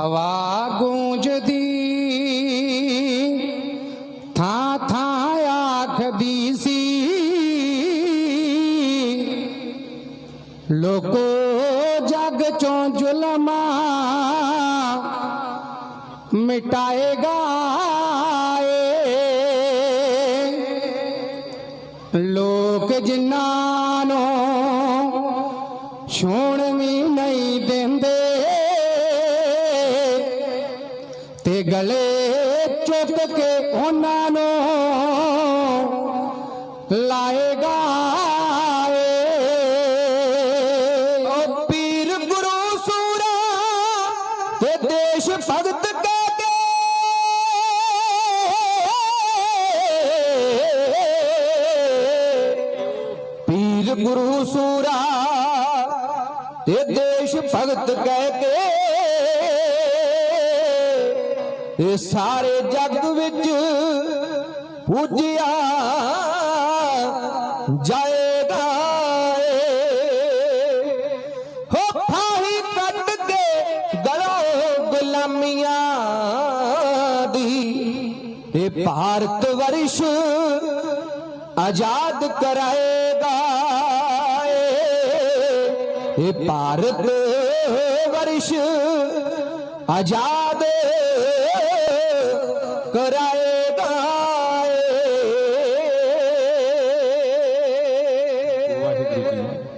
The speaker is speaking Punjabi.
ਹਵਾ ਗੂੰਜਦੀ, ਥਾਂ ਥਾਂ ਆਖਦੀ ਸੀ। ਲੋਕੋ ਜਗ ਚੋਂ ਜ਼ੁਲਮਾਂ ਮਿਟਾਏਗਾ ਏ। ਲੋਕ ਜਿਨ੍ਹਾਂ ਨੂੰ ਛੋਣ ਤੇ ਗਲੇ ਚੁੱਕ ਕੇ ਉਹਨਾਂ ਨੂੰ ਲਾਏਗਾ ਏ। ਓ ਪੀਰ ਗੁਰੂ ਸੂਰਾ ਤੇ ਦੇਸ਼ ਭਗਤ ਕਹਿ ਕੇ ਪੀਰ ਗੁਰੂ ਸੂਰਾ ਤੇ ਦੇਸ਼ ਭਗਤ ਕਹਿ ਕੇ ਇਹ ਸਾਰੇ ਜਗ ਵਿੱਚ ਪੂਜਿਆ ਜਾਏਗਾ ਏ। ਹੋ ਫਾਹੀ ਕੱਟ ਕੇ ਗਲੋ ਗੁਲਾਮੀਆਂ ਦੀ ਇਹ ਭਾਰਤ ਵਰਸ਼ ਆਜ਼ਾਦ ਕਰਾਏਗਾ ਇਹ ਭਾਰਤ ਵਰਸ਼ ਆਜ਼ਾਦ ਕਰਾਏਗਾ ਵਾਹਿਗੁਰੂ ਜੀ